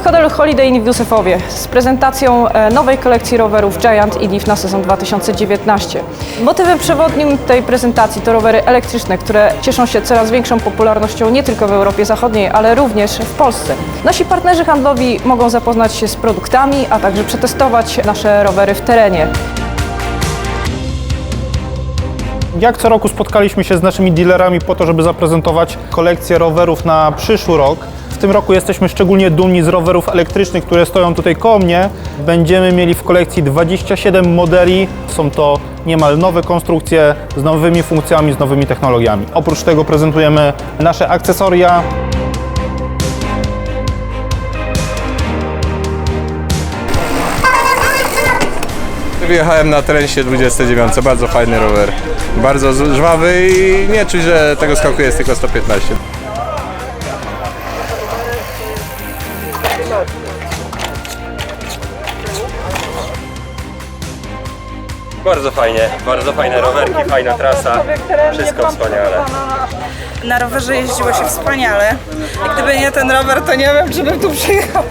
hotelu Holiday Inn w Józefowie z prezentacją e, nowej kolekcji rowerów Giant i Leaf na sezon 2019. Motywem przewodnim tej prezentacji to rowery elektryczne, które cieszą się coraz większą popularnością nie tylko w Europie Zachodniej, ale również w Polsce. Nasi partnerzy handlowi mogą zapoznać się z produktami, a także przetestować nasze rowery w terenie. Jak co roku spotkaliśmy się z naszymi dealerami po to, żeby zaprezentować kolekcję rowerów na przyszły rok. Tym roku jesteśmy szczególnie dumni z rowerów elektrycznych, które stoją tutaj koło mnie. Będziemy mieli w kolekcji 27 modeli. Są to niemal nowe konstrukcje z nowymi funkcjami, z nowymi technologiami. Oprócz tego prezentujemy nasze akcesoria, Wyjechałem na Trensie 29, bardzo fajny rower. Bardzo żwawy i nie czuć, że tego skoku jest tylko 115. Bardzo fajnie, bardzo fajne rowerki, fajna trasa, wszystko wspaniale. Na rowerze jeździło się wspaniale. Gdyby nie ten rower, to nie wiem, czy bym tu przyjechała.